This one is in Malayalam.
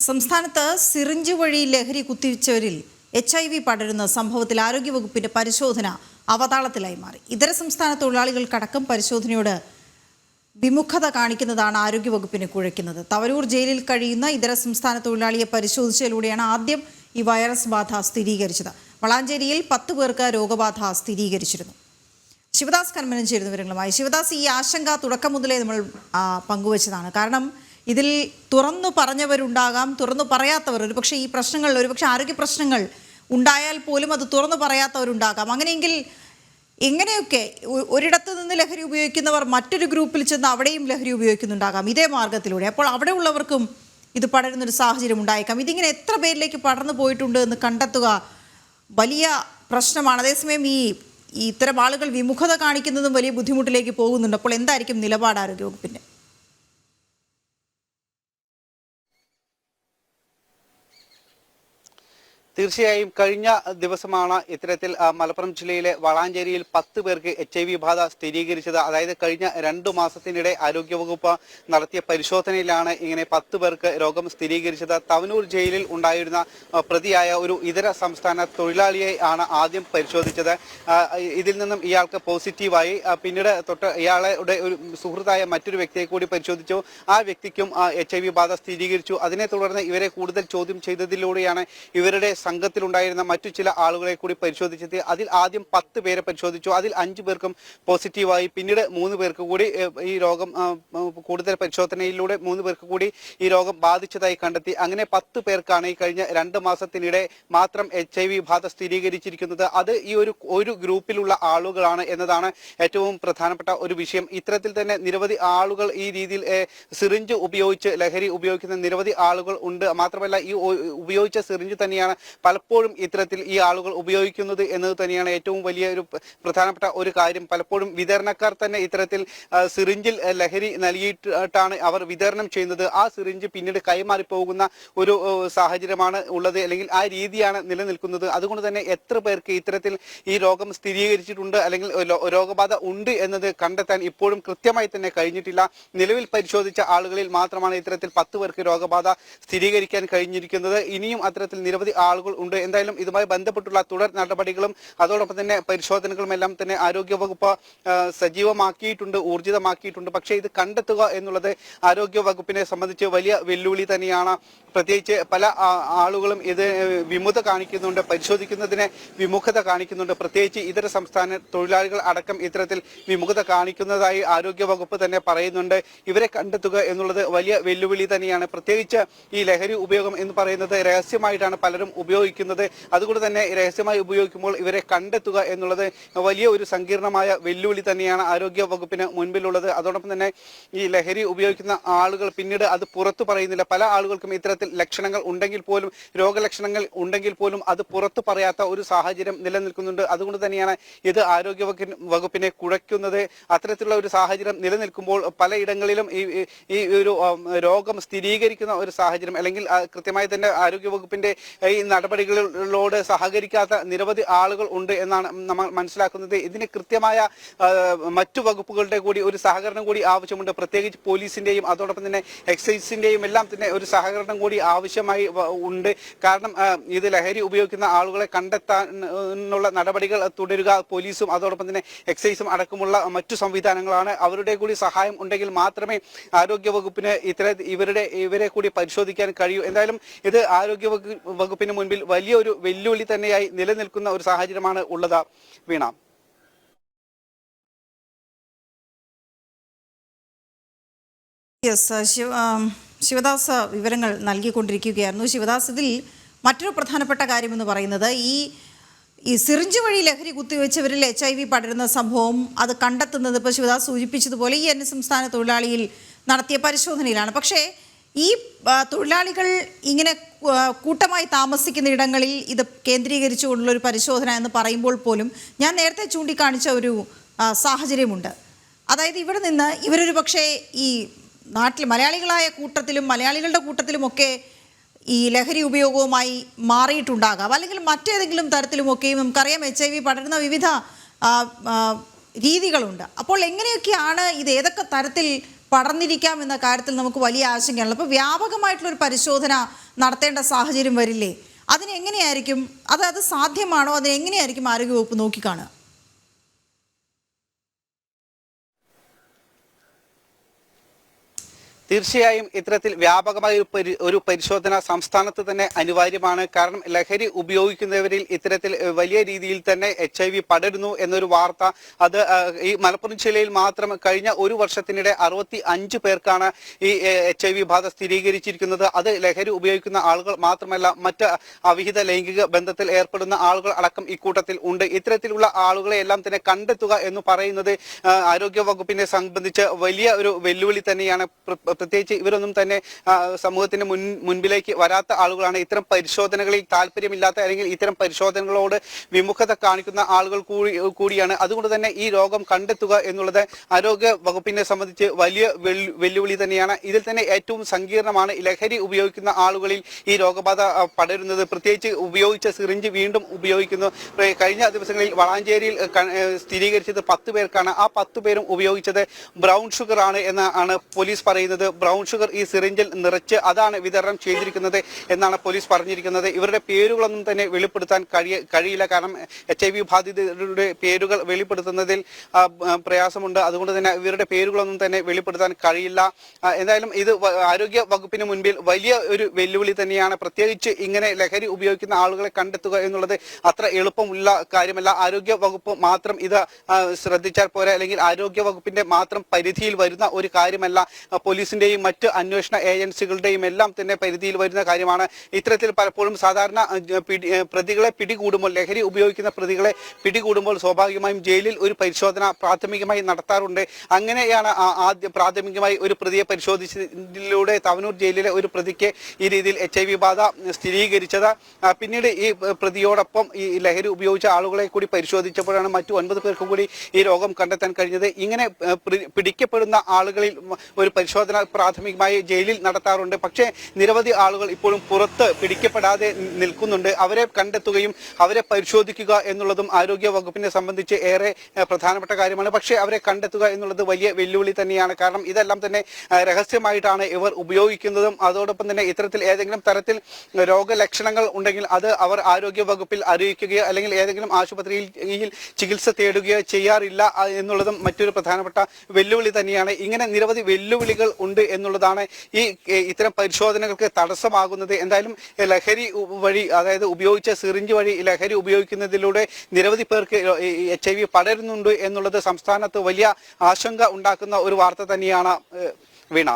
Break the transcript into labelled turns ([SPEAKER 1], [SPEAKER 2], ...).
[SPEAKER 1] സംസ്ഥാനത്ത് സിറിഞ്ച് വഴി ലഹരി കുത്തിവെച്ചവരിൽ എച്ച് ഐ വി പടരുന്ന സംഭവത്തിൽ ആരോഗ്യവകുപ്പിന്റെ പരിശോധന അവതാളത്തിലായി മാറി. ഇതര സംസ്ഥാന തൊഴിലാളികൾക്കടക്കം പരിശോധനയോട് വിമുഖത കാണിക്കുന്നതാണ് ആരോഗ്യവകുപ്പിനെ കുഴയ്ക്കുന്നത്. തവരൂർ ജയിലിൽ കഴിയുന്ന ഇതര സംസ്ഥാന തൊഴിലാളിയെ പരിശോധിച്ചതിലൂടെയാണ് ആദ്യം ഈ വൈറസ് ബാധ സ്ഥിരീകരിച്ചത്. വളാഞ്ചേരിയിൽ പത്ത് പേർക്ക് രോഗബാധ സ്ഥിരീകരിച്ചിരുന്നു. ശിവദാസ് കന്മനം ചേരുന്ന വിവരങ്ങളുമായി. ശിവദാസ് ഈ ആശങ്ക തുടക്കം മുതലേ നമ്മൾ പങ്കുവച്ചതാണ്. കാരണം ഇതിൽ തുറന്നു പറഞ്ഞവരുണ്ടാകാം തുറന്നു പറയാത്തവർ ഒരുപക്ഷെ ഈ പ്രശ്നങ്ങൾ ഒരുപക്ഷെ ആരോഗ്യ പ്രശ്നങ്ങൾ ഉണ്ടായാൽ പോലും അത് തുറന്നു പറയാത്തവരുണ്ടാകാം. അങ്ങനെയെങ്കിൽ എങ്ങനെയൊക്കെ ഒരിടത്തു നിന്ന് ലഹരി ഉപയോഗിക്കുന്നവർ മറ്റൊരു ഗ്രൂപ്പിൽ ചെന്ന് അവിടെയും ലഹരി ഉപയോഗിക്കുന്നുണ്ടാകാം ഇതേ മാർഗത്തിലൂടെ. അപ്പോൾ അവിടെ ഉള്ളവർക്കും ഇത് പടരുന്നൊരു സാഹചര്യം ഉണ്ടായേക്കാം. ഇതിങ്ങനെ എത്ര പേരിലേക്ക് പടർന്നു പോയിട്ടുണ്ട് എന്ന് കണ്ടെത്തുക വലിയ പ്രശ്നമാണ്. അതേസമയം ഈ ഇത്തരം ആളുകൾ വിമുഖത കാണിക്കുന്നതും വലിയ ബുദ്ധിമുട്ടിലേക്ക് പോകുന്നുണ്ട്. അപ്പോൾ എന്തായിരിക്കും നിലപാട് ആരോഗ്യവകുപ്പിന്റെ
[SPEAKER 2] തീർച്ചയായും കഴിഞ്ഞ ദിവസമാണ് ഇത്തരത്തിൽ മലപ്പുറം ജില്ലയിലെ വളാഞ്ചേരിയിൽ പത്ത് പേർക്ക് എച്ച് ഐ വി ബാധ സ്ഥിരീകരിച്ചത്. അതായത് കഴിഞ്ഞ രണ്ടു മാസത്തിനിടെ ആരോഗ്യവകുപ്പ് നടത്തിയ പരിശോധനയിലാണ് ഇങ്ങനെ പത്ത് പേർക്ക് രോഗം സ്ഥിരീകരിച്ചത്. തവനൂർ ജയിലിൽ ഉണ്ടായിരുന്ന പ്രതിയായ ഒരു ഇതര സംസ്ഥാന തൊഴിലാളിയെ ആണ് ആദ്യം പരിശോധിച്ചത്. ഇതിൽ നിന്നും ഇയാൾക്ക് പോസിറ്റീവായി. പിന്നീട് തൊട്ട് ഇയാളുടെ ഒരു സുഹൃത്തായ മറ്റൊരു വ്യക്തിയെ കൂടി പരിശോധിച്ചു. ആ വ്യക്തിക്കും എച്ച് ഐ വി ബാധ സ്ഥിരീകരിച്ചു. അതിനെ തുടർന്ന് ഇവരെ കൂടുതൽ ചോദ്യം ചെയ്തതിലൂടെയാണ് ഇവരുടെ സംഘത്തിലുണ്ടായിരുന്ന മറ്റു ചില ആളുകളെ കൂടി പരിശോധിച്ചത് അതിൽ ആദ്യം പത്ത് പേരെ പരിശോധിച്ചു. അതിൽ അഞ്ചു പേർക്കും പോസിറ്റീവായി പിന്നീട് മൂന്ന് പേർക്ക് കൂടി ഈ രോഗം കൂടുതൽ പരിശോധനയിലൂടെ മൂന്ന് പേർക്ക് കൂടി ഈ രോഗം ബാധിച്ചതായി കണ്ടെത്തി. അങ്ങനെ പത്ത് പേർക്കാണ് ഈ കഴിഞ്ഞ രണ്ട് മാസത്തിനിടെ മാത്രം എച്ച് ഐ വി ബാധ സ്ഥിരീകരിച്ചിരിക്കുന്നത്. അത് ഈ ഒരു ഒരു ഗ്രൂപ്പിലുള്ള ആളുകളാണ് എന്നതാണ് ഏറ്റവും പ്രധാനപ്പെട്ട ഒരു വിഷയം. ഇത്തരത്തിൽ തന്നെ നിരവധി ആളുകൾ ഈ രീതിയിൽ സിറിഞ്ച് ഉപയോഗിച്ച് ലഹരി ഉപയോഗിക്കുന്ന നിരവധി ആളുകൾ ഉണ്ട്. മാത്രമല്ല ഈ ഉപയോഗിച്ച സിറിഞ്ച് തന്നെയാണ് പലപ്പോഴും ഇത്തരത്തിൽ ഈ ആളുകൾ ഉപയോഗിക്കുന്നത് എന്നത് തന്നെയാണ് ഏറ്റവും വലിയ ഒരു പ്രധാനപ്പെട്ട ഒരു കാര്യം. പലപ്പോഴും വിതരണക്കാർ തന്നെ ഇത്തരത്തിൽ സിറിഞ്ചിൽ ലഹരി നൽകിയിട്ടാണ് അവർ വിതരണം ചെയ്യുന്നത്. ആ സിറിഞ്ച് പിന്നീട് കൈമാറി പോകുന്ന ഒരു സാഹചര്യമാണ് ഉള്ളത്. അല്ലെങ്കിൽ ആ രീതിയാണ് നിലനിൽക്കുന്നത്. അതുകൊണ്ട് തന്നെ എത്ര പേർക്ക് ഇത്തരത്തിൽ ഈ രോഗം സ്ഥിരീകരിച്ചിട്ടുണ്ട് അല്ലെങ്കിൽ രോഗബാധ ഉണ്ട് എന്നത് കണ്ടെത്താൻ ഇപ്പോഴും കൃത്യമായി തന്നെ കഴിഞ്ഞിട്ടില്ല. നിലവിൽ പരിശോധിച്ച ആളുകളിൽ മാത്രമാണ് ഇത്തരത്തിൽ പത്ത് പേർക്ക് രോഗബാധ സ്ഥിരീകരിക്കാൻ കഴിഞ്ഞിരിക്കുന്നത്. ഇനിയും അത്തരത്തിൽ നിരവധി ആളുകൾ ഉണ്ട്. എന്തായാലും ഇതുമായി ബന്ധപ്പെട്ടുള്ള തുടർ നടപടികളും അതോടൊപ്പം തന്നെ പരിശോധനകളും എല്ലാം തന്നെ ആരോഗ്യവകുപ്പ് സജീവമാക്കിയിട്ടുണ്ട് ഊർജിതമാക്കിയിട്ടുണ്ട്. പക്ഷേ ഇത് കണ്ടെത്തുക എന്നുള്ളത് ആരോഗ്യ വകുപ്പിനെ സംബന്ധിച്ച് വലിയ വെല്ലുവിളി തന്നെയാണ്. പ്രത്യേകിച്ച് പല ആളുകളും ഇത് വിമുഖത കാണിക്കുന്നുണ്ട് പരിശോധിക്കുന്നതിനെ വിമുഖത കാണിക്കുന്നുണ്ട്. പ്രത്യേകിച്ച് ഇതര സംസ്ഥാന തൊഴിലാളികൾ അടക്കം ഇത്തരത്തിൽ വിമുഖത കാണിക്കുന്നതായി ആരോഗ്യ വകുപ്പ് തന്നെ പറയുന്നുണ്ട്. ഇവരെ കണ്ടെത്തുക എന്നുള്ളത് വലിയ വെല്ലുവിളി തന്നെയാണ്. പ്രത്യേകിച്ച് ഈ ലഹരി ഉപയോഗം എന്ന് പറയുന്നത് രഹസ്യമായിട്ടാണ് പലരും ഉപയോഗിക്കുന്നത്. അതുകൊണ്ട് തന്നെ രഹസ്യമായി ഉപയോഗിക്കുമ്പോൾ ഇവരെ കണ്ടെത്തുക എന്നുള്ളത് വലിയ ഒരു സങ്കീർണമായ വെല്ലുവിളി തന്നെയാണ് ആരോഗ്യ വകുപ്പിന് മുൻപിലുള്ളത്. അതോടൊപ്പം തന്നെ ഈ ലഹരി ഉപയോഗിക്കുന്ന ആളുകൾ പിന്നീട് അത് പുറത്തു പറയുന്നില്ല. പല ആളുകൾക്കും ഇത്തരത്തിൽ ലക്ഷണങ്ങൾ ഉണ്ടെങ്കിൽ പോലും രോഗലക്ഷണങ്ങൾ ഉണ്ടെങ്കിൽ പോലും അത് പുറത്തു പറയാത്ത ഒരു സാഹചര്യം നിലനിൽക്കുന്നുണ്ട്. അതുകൊണ്ട് തന്നെയാണ് ഇത് ആരോഗ്യ വകുപ്പിനെ കുഴയ്ക്കുന്നത്. അത്തരത്തിലുള്ള ഒരു സാഹചര്യം നിലനിൽക്കുമ്പോൾ പലയിടങ്ങളിലും ഈ ഈ- ഒരു രോഗം സ്ഥിരീകരിക്കുന്ന ഒരു സാഹചര്യം അല്ലെങ്കിൽ കൃത്യമായി തന്നെ ആരോഗ്യ വകുപ്പിന്റെ ഈ നടപടികളോട് സഹകരിക്കാത്ത നിരവധി ആളുകൾ ഉണ്ട് എന്നാണ് നമ്മൾ മനസ്സിലാക്കുന്നത്. ഇതിന് കൃത്യമായ മറ്റു വകുപ്പുകളുടെ കൂടി ഒരു സഹകരണം കൂടി ആവശ്യമുണ്ട്. പ്രത്യേകിച്ച് പോലീസിന്റെയും അതോടൊപ്പം തന്നെ എക്സൈസിന്റെയും എല്ലാം തന്നെ ഒരു സഹകരണം കൂടി ആവശ്യമായി ഉണ്ട്. കാരണം ഇത് ലഹരി ഉപയോഗിക്കുന്ന ആളുകളെ കണ്ടെത്താനുള്ള നടപടികൾ തുടരുക പോലീസും അതോടൊപ്പം തന്നെ എക്സൈസും അടക്കമുള്ള മറ്റു സംവിധാനങ്ങളാണ്. അവരുടെ കൂടി സഹായം ഉണ്ടെങ്കിൽ മാത്രമേ ആരോഗ്യ വകുപ്പിന് ഇത്ര ഇവരുടെ ഇവരെ കൂടി പരിശോധിക്കാൻ കഴിയൂ. എന്തായാലും ഇത് ആരോഗ്യ വകുപ്പിന് വകുപ്പിന് മുൻപിൽ വലിയ ഒരു വെല്ലുവിളി തന്നെയായി നിലനിൽക്കുന്ന ഒരു സാഹചര്യമാണ് ഉള്ളത്. വീണ.
[SPEAKER 1] ശിവദാസ് വിവരങ്ങൾ നൽകിക്കൊണ്ടിരിക്കുകയായിരുന്നു. ശിവദാസ് ഇതിൽ മറ്റൊരു പ്രധാനപ്പെട്ട കാര്യം എന്ന് പറയുന്നത് ഈ ഈ സിറിഞ്ച് വഴി ലഹരി കുത്തിവെച്ചവരിൽ എച്ച് ഐ വി പടരുന്ന സംഭവം അത് കണ്ടെത്തുന്നത് ഇപ്പോൾ ശിവദാസ് സൂചിപ്പിച്ചതുപോലെ ഈ അന്യസംസ്ഥാന തൊഴിലാളിയിൽ നടത്തിയ പരിശോധനയിലാണ്. പക്ഷേ ഈ തൊഴിലാളികൾ ഇങ്ങനെ കൂട്ടമായി താമസിക്കുന്ന ഇടങ്ങളിൽ ഇത് കേന്ദ്രീകരിച്ചുകൊണ്ടുള്ള ഒരു പരിശോധന എന്ന് പറയുമ്പോൾ പോലും ഞാൻ നേരത്തെ ചൂണ്ടിക്കാണിച്ച ഒരു സാഹചര്യമുണ്ട്. അതായത് ഇവിടെ നിന്ന് ഇവരൊരു പക്ഷേ ഈ നാട്ടിൽ മലയാളികളായ കൂട്ടത്തിലും മലയാളികളുടെ കൂട്ടത്തിലുമൊക്കെ ഈ ലഹരി ഉപയോഗവുമായി മാറിയിട്ടുണ്ടാകാം. അല്ലെങ്കിൽ മറ്റേതെങ്കിലും തരത്തിലുമൊക്കെയും നമുക്കറിയാം എച്ച് ഐ വി പടരുന്ന വിവിധ രീതികളുണ്ട്. അപ്പോൾ എങ്ങനെയൊക്കെയാണ് ഇത് ഏതൊക്കെ തരത്തിൽ പടർന്നിരിക്കാം എന്ന കാര്യത്തിൽ നമുക്ക് വലിയ ആശങ്കയാണ്. അപ്പോൾ വ്യാപകമായിട്ടുള്ളൊരു പരിശോധന നടത്തേണ്ട സാഹചര്യം വരില്ലേ? അതിനെങ്ങനെയായിരിക്കും? അത് അത് സാധ്യമാണോ? അതിനെങ്ങനെയായിരിക്കും ആരോഗ്യവകുപ്പ് നോക്കിക്കാണുക?
[SPEAKER 2] തീർച്ചയായും ഇത്തരത്തിൽ വ്യാപകമായ ഒരു പരിശോധന സംസ്ഥാനത്ത് തന്നെ അനിവാര്യമാണ്. കാരണം ലഹരി ഉപയോഗിക്കുന്നവരിൽ ഇത്തരത്തിൽ വലിയ രീതിയിൽ തന്നെ എച്ച് ഐ വി പടരുന്നു എന്നൊരു വാർത്ത അത് ഈ മലപ്പുറം ജില്ലയിൽ മാത്രം കഴിഞ്ഞ ഒരു വർഷത്തിനിടെ അറുപത്തി അഞ്ച് പേർക്കാണ് ഈ എച്ച് ഐ വി ബാധ സ്ഥിരീകരിച്ചിരിക്കുന്നത്. അത് ലഹരി ഉപയോഗിക്കുന്ന ആളുകൾ മാത്രമല്ല മറ്റ് അവിഹിത ലൈംഗിക ബന്ധത്തിൽ ഏർപ്പെടുന്ന ആളുകൾ അടക്കം ഇക്കൂട്ടത്തിൽ ഉണ്ട്. ഇത്തരത്തിലുള്ള ആളുകളെ എല്ലാം തന്നെ കണ്ടെത്തുക എന്ന് പറയുന്നത് ആരോഗ്യ വകുപ്പിനെ സംബന്ധിച്ച് വലിയ ഒരു വെല്ലുവിളി തന്നെയാണ്. പ്രത്യേകിച്ച് ഇവരൊന്നും തന്നെ സമൂഹത്തിന് മുൻ മുൻപിലേക്ക് വരാത്ത ആളുകളാണ്. ഇത്തരം പരിശോധനകളിൽ താല്പര്യമില്ലാത്ത അല്ലെങ്കിൽ ഇത്തരം പരിശോധനകളോട് വിമുഖത കാണിക്കുന്ന ആളുകൾ കൂടി കൂടിയാണ്. അതുകൊണ്ട് തന്നെ ഈ രോഗം കണ്ടെത്തുക എന്നുള്ളത് ആരോഗ്യ വകുപ്പിനെ സംബന്ധിച്ച് വലിയ വെല്ലു- വെല്ലുവിളി തന്നെയാണ്. ഇതിൽ തന്നെ ഏറ്റവും സങ്കീർണമാണ് ലഹരി ഉപയോഗിക്കുന്ന ആളുകളിൽ ഈ രോഗബാധ പടരുന്നത്. പ്രത്യേകിച്ച് ഉപയോഗിച്ച സിറിഞ്ച് വീണ്ടും ഉപയോഗിക്കുന്നു. കഴിഞ്ഞ ദിവസങ്ങളിൽ വളാഞ്ചേരിയിൽ സ്ഥിരീകരിച്ചത് പത്ത് പേർക്കാണ്. ആ പത്ത് പേരും ഉപയോഗിച്ചത് ബ്രൗൺ ഷുഗർ ആണ് എന്നാണ് പോലീസ് പറയുന്നത്. ബ്രൗൺ ഷുഗർ ഈ സിറിഞ്ചിൽ നിറച്ച് അതാണ് വിതരണം ചെയ്തിരിക്കുന്നത് എന്നാണ് പോലീസ് പറഞ്ഞിരിക്കുന്നത്. ഇവരുടെ പേരുകളൊന്നും തന്നെ വെളിപ്പെടുത്താൻ കഴിയ കഴിയില്ല. കാരണം എച്ച് ഐ വി ബാധിതരുടെ പേരുകൾ വെളിപ്പെടുത്തുന്നതിൽ പ്രയാസമുണ്ട്. അതുകൊണ്ട് തന്നെ ഇവരുടെ പേരുകളൊന്നും തന്നെ വെളിപ്പെടുത്താൻ കഴിയില്ല. എന്തായാലും ഇത് ആരോഗ്യ വകുപ്പിന് മുൻപിൽ വലിയ ഒരു വെല്ലുവിളി തന്നെയാണ്. പ്രത്യേകിച്ച് ഇങ്ങനെ ലഹരി ഉപയോഗിക്കുന്ന ആളുകളെ കണ്ടെത്തുക എന്നുള്ളത് അത്ര എളുപ്പമുള്ള കാര്യമല്ല. ആരോഗ്യ വകുപ്പ് മാത്രം ഇത് ശ്രദ്ധിച്ചാൽ പോരാ. അല്ലെങ്കിൽ ആരോഗ്യ വകുപ്പിന്റെ മാത്രം പരിധിയിൽ വരുന്ന ഒരു കാര്യമല്ല ആ, പോലീസിന്റെയും മറ്റ് അന്വേഷണ ഏജൻസികളുടെയും എല്ലാം തന്നെ പരിധിയിൽ വരുന്ന കാര്യമാണ്. ഇത്തരത്തിൽ പലപ്പോഴും സാധാരണ പ്രതികളെ പിടികൂടുമ്പോൾ ലഹരി ഉപയോഗിക്കുന്ന പ്രതികളെ പിടികൂടുമ്പോൾ സ്വാഭാവികമായും ജയിലിൽ ഒരു പരിശോധന പ്രാഥമികമായി നടത്താറുണ്ട്. അങ്ങനെയാണ് ആദ്യം പ്രാഥമികമായി ഒരു പ്രതിയെ പരിശോധിച്ചതിലൂടെ തവനൂർ ജയിലിലെ ഒരു പ്രതിക്ക് ഈ രീതിയിൽ എച്ച് ഐ വി ബാധ സ്ഥിരീകരിച്ചത്. പിന്നീട് ഈ പ്രതിയോടൊപ്പം ഈ ലഹരി ഉപയോഗിച്ച ആളുകളെ കൂടി പരിശോധിച്ചപ്പോഴാണ് മറ്റു ഒൻപത് പേർക്കും കൂടി ഈ രോഗം കണ്ടെത്താൻ കഴിഞ്ഞത്. ഇങ്ങനെ പിടിക്കപ്പെടുന്ന ആളുകളിൽ ഒരു പരിശോധന പ്രാഥമികമായി ജയിലിൽ നടത്താറുണ്ട്. പക്ഷേ നിരവധി ആളുകൾ ഇപ്പോഴും പുറത്ത് പിടിക്കപ്പെടാതെ നിൽക്കുന്നുണ്ട്. അവരെ കണ്ടെത്തുകയും അവരെ പരിശോധിക്കുക എന്നുള്ളതും ആരോഗ്യ വകുപ്പിനെ സംബന്ധിച്ച് ഏറെ പ്രധാനപ്പെട്ട കാര്യമാണ്. പക്ഷേ അവരെ കണ്ടെത്തുക എന്നുള്ളത് വലിയ വെല്ലുവിളി തന്നെയാണ്. കാരണം ഇതെല്ലാം തന്നെ രഹസ്യമായിട്ടാണ് ഇവർ ഉപയോഗിക്കുന്നതും. അതോടൊപ്പം തന്നെ ഇത്തരത്തിൽ ഏതെങ്കിലും തരത്തിൽ രോഗലക്ഷണങ്ങൾ ഉണ്ടെങ്കിൽ അത് അവർ ആരോഗ്യ വകുപ്പിൽ അറിയിക്കുകയോ അല്ലെങ്കിൽ ഏതെങ്കിലും ആശുപത്രിയിൽ ചികിത്സ തേടുകയോ ചെയ്യാറില്ല എന്നുള്ളതും മറ്റൊരു പ്രധാനപ്പെട്ട വെല്ലുവിളി തന്നെയാണ്. ഇങ്ങനെ നിരവധി വെല്ലുവിളികൾ ഉണ്ട്. എന്നുള്ളതാണ് ഈ ഇത്തരം പരിശോധനകൾക്ക് തടസ്സമാകുന്നത്. എന്തായാലും ലഹരി വഴി അതായത് ഉപയോഗിച്ച സിറിഞ്ച് വഴി ലഹരി ഉപയോഗിക്കുന്നതിലൂടെ നിരവധി പേർക്ക് എച്ച് ഐ വി പടരുന്നുണ്ട് എന്നുള്ളത് സംസ്ഥാനത്ത് വലിയ ആശങ്ക ഉണ്ടാക്കുന്ന ഒരു വാർത്ത തന്നെയാണ് വീണ.